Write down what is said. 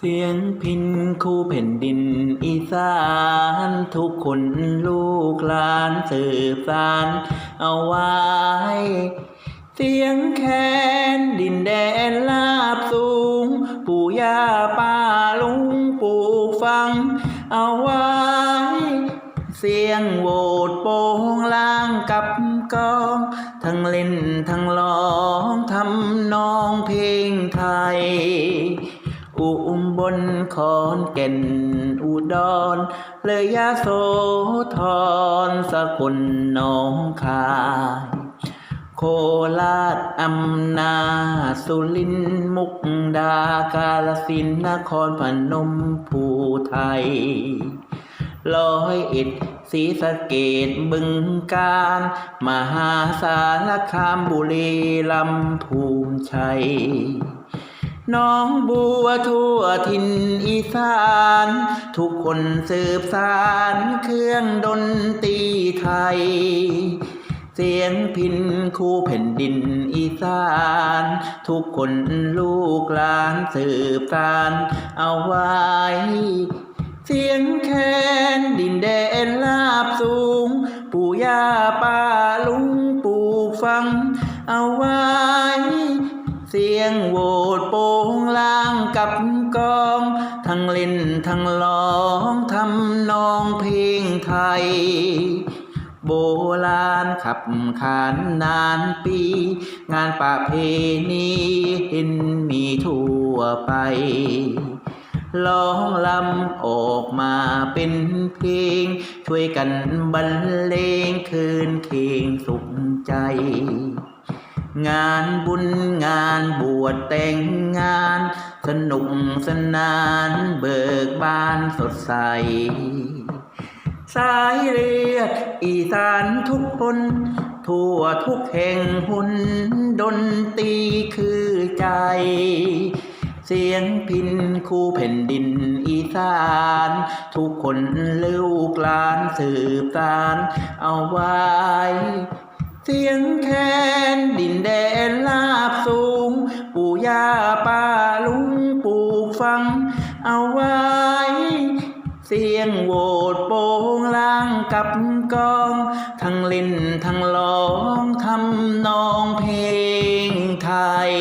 เสียงพินคู่แผ่นดินอีสานทุกคนลูกหลานสืบสานเอาไว้ เสียงแคนดินแดนลาบสูง ปู่ย่าป้าลุงปลูกฟัง เอาไว้ เสียงโวดโป่งล่างกับกอง ทั้งเล่นทั้งร้องทำนองเพลง บลขอนแก่นอุดร เลยยาโสธรสกลหนองคาย โคราชอำนาจสุรินมุกดากาลสินนครพนมภูไทยร้อยเอ็ดศรีสะเกดบึงกาฬมหาสารคามบุรีลำภูมิชัย น้องบัวทั่วถิ่นอีสาน ทุกคนสืบสารเครื่องดนตรีไทย เสียงพินคู่แผ่นดินอีสาน ทุกคนลูกหลานสืบสานเอาไว้ เสียงแคนดินแดนลาบสูง ปู่ย่าป้าลุงปลูกฟังเอาไว้ เสียงโหวดโป่งล่างกับกอง ทั้งเล่นทั้งร้องทำนองเพลงไทย โบราณขับขานนานปี งานประเพณีเห็นมีทั่วไปร้องลำออกมาเป็นเพลง ช่วยกันบรรเลงคืนเพลงสุขใจ งานบุญงานบวชแต่งงาน สนุกสนานเบิกบานสดใส สายเลือดอีสานทุกคน ทั่วทุกแห่งหุ่นดนตรีคือใจ เสียงพินคู่แผ่นดินอีสาน ทุกคนลูกหลานสืบสานเอาไว้เสียงแคนดิ ฟังเอาไว้ เสียงโหวดโป่งล่างกับกอง ทั้งเล่นทั้งร้องทำนองเพลงไทย